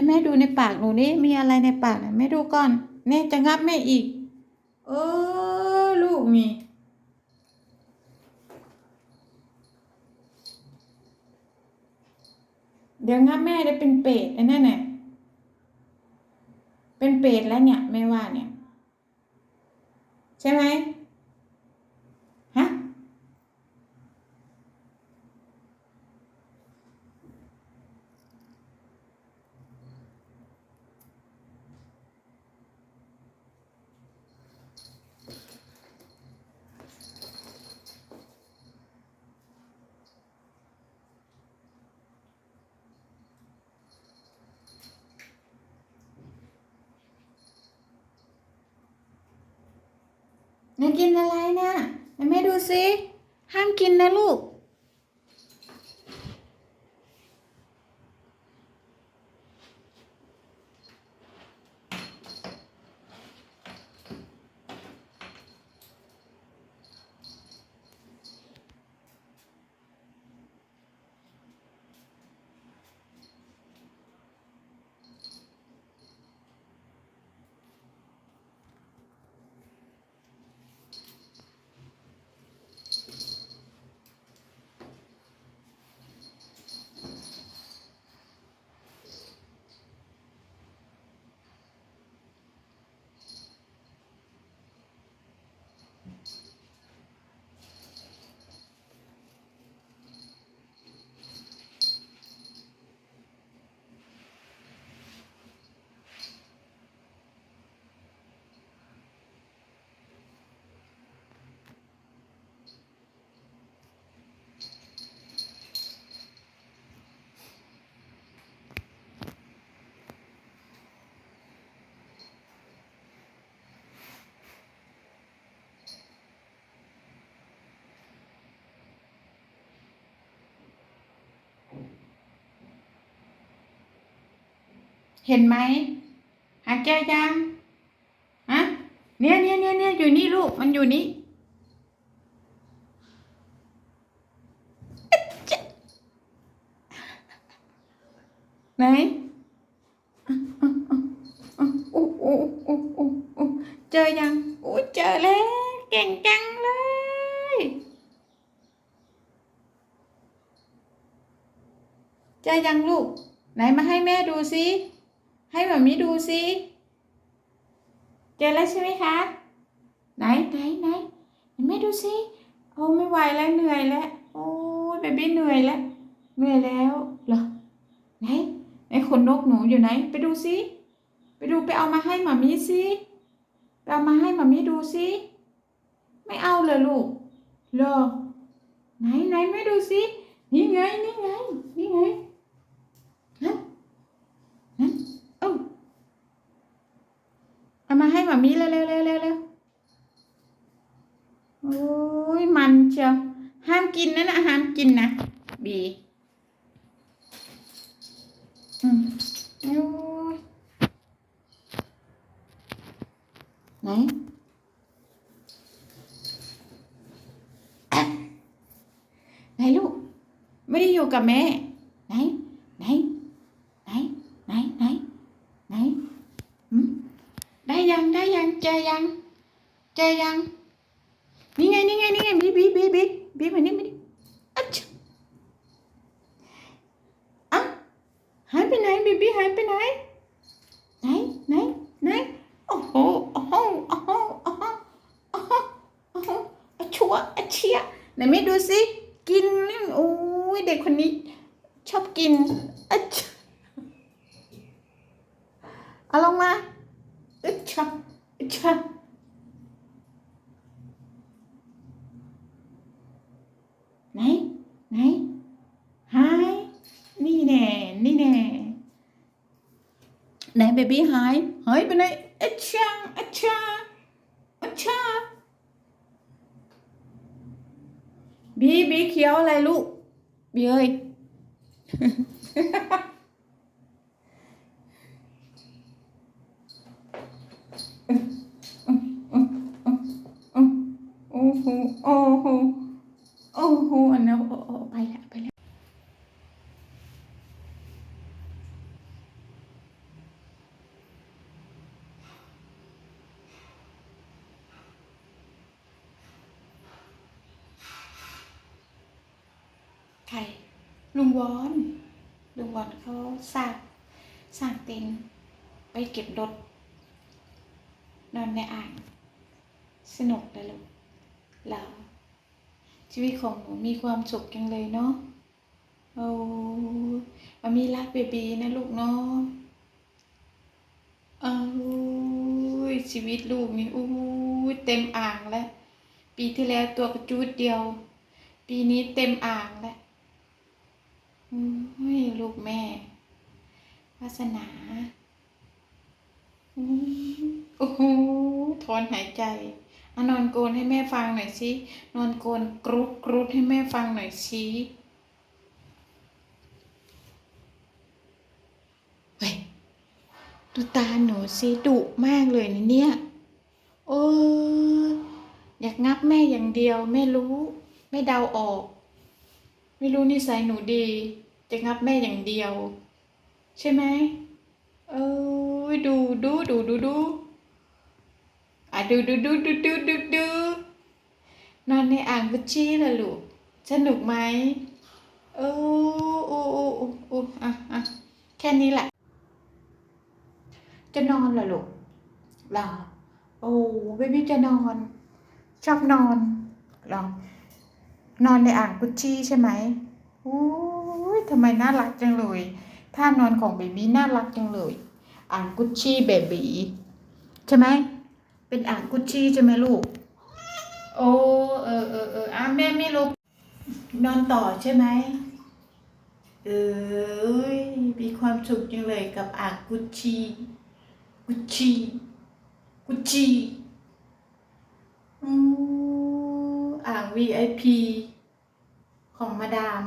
นแม่ดูในปากหนูนี่มีอะไรในปากนะแม่ดูก่อนแน่จะงับแม่อีก เออลูกนี่เดี๋ยวงับแม่ได้เป็นเป็ดไอ้นั่นน่ะเป็นเป็ดแล้วเนี่ยแม่ว่าเนี่ย ใช่ไหมฮะ แม่กินอะไรนะไหนแม่ดูสิห้ามกินนะลูก เห็นไหมหาเจอยังฮะเนี่ยเนี่ยเนี่ยเนี่ยอยู่นี่ลูกมันอยู่นี่ไหนโอ้โอ้โอ้โอ้โอ้เจอยังโอ้เจอแล้วเก่งจังเลยเจอยังลูก ไหนมาให้แม่ดูสิ ให้แบบนี้ดูสิเจอแล้วใช่ไหมคะไหนไหนไหนไหนแม่ดูสิโอ้ไม่ไหวแล้วเหนื่อยแล้วโอ้ยเบบี้เหนื่อยแล้วเหนื่อยแล้วเหรอไหนไหนขนนกหนูอยู่ไหน ไปดูสิไปดูไปเอามาให้หมามีสิไปเอามาให้หมามีดูสิไม่เอาเลยลูกเหรอไหนไหนไม่ดูสินี่ไงนี่ไงนี่ไง ฮะฮะเอ้าเอา มาให้มามีเร็วเร็วเร็วเร็วเร็วโอ้ยมันเชียวห้ามกินนะนะห้ามกินนะบีอืมโอ้ยไหนไหนลูก ไม่ได้อยู่กับแม่ ไหน ไหน ไหน ไหน ไหน ไหนหืม ได้ยังได้ยังเจอยังเจอยังนี่ไงนี่ไงนี่ไงบีบีบีบีบีมานี่มานี่อะชะอะหายไปไหนบีบีหายไปไหนไหนไหนไหนโอ้โหโอ้โหโอ้โหโอ้โหโอ้โหโอ้โหอะชัวอะเชียไหนไม่ดูสิกินนี่โอ้ยเด็กคนนี้ชอบกินอะชะเอาลงมาอึชะอึชะไหน ไหนหายนี่แน่นี่แน่ไหนเบบี้หายหายไปไหนอะชะอะชะอะชะบีบีเขียวอะไรลูกบีเอ้ย โอ้โหโอ้โห โอ้โห อันนั้นโอ้โหไปแล้วไปแล้ว รลุงวอนลุงวอนเขาสร้างสร้างเต็นท์ไปเก็บรถนอนในอ่างสนุกเลยลูกเราชีวิตของหนูมีความสุขจังเลยเนาะโอ้มามีรักเบบีนะลูกเนาะเอ้ยชีวิตลูกนี่อู้เต็มอ่างแล้ว ปีที่แล้วตัวกระจูดเดียว ปีนี้เต็มอ่างแล้ว อุ้ยลูกแม่ วาสนาโอ้โหถอนหายใจอนอนโกนให้แม่ฟังหน่อยสินอนโกนกรุดกรุดให้แม่ฟังหน่อยสิเฮ้ยดูตาหนูสิดุมากเลยนะเนี่ย โอ้ยอยากงับแม่อย่างเดียวแม่รู้ ไม่เดาออก ไม่รู้นิสัยหนูดี จะงับแม่อย่างเดียว ใช่ไหมเออดูดูดูดูดูอะดูดูดูดูดูดูดูนอนในอ่างกุชชี่ล่ะลูกสนุกไหมเออโอ้โอ้โอ้โอ้อะอะแค่นี้แหละ จะนอนเหรอลูกหรอโอ้เบบี้จะนอน ชอบนอนหรอ นอนในอ่างกุชชี่ใช่ไหมโอ้ยทำไมน่ารักจังเลยท่านอนของเบบี้น่ารักจังเลย อ่างกุชชี่เบบีใช่ไหม เป็นอ่างกุชชี่ใช่ไหมลูก โอ้เออเออเอออะแม่ไม่ลุกนอนต่อใช่ไหมเอ้ยมีความสุขจังเลยกับอ่างกุชชี่กุชชี่กุชชี่ VIP ของมาดาม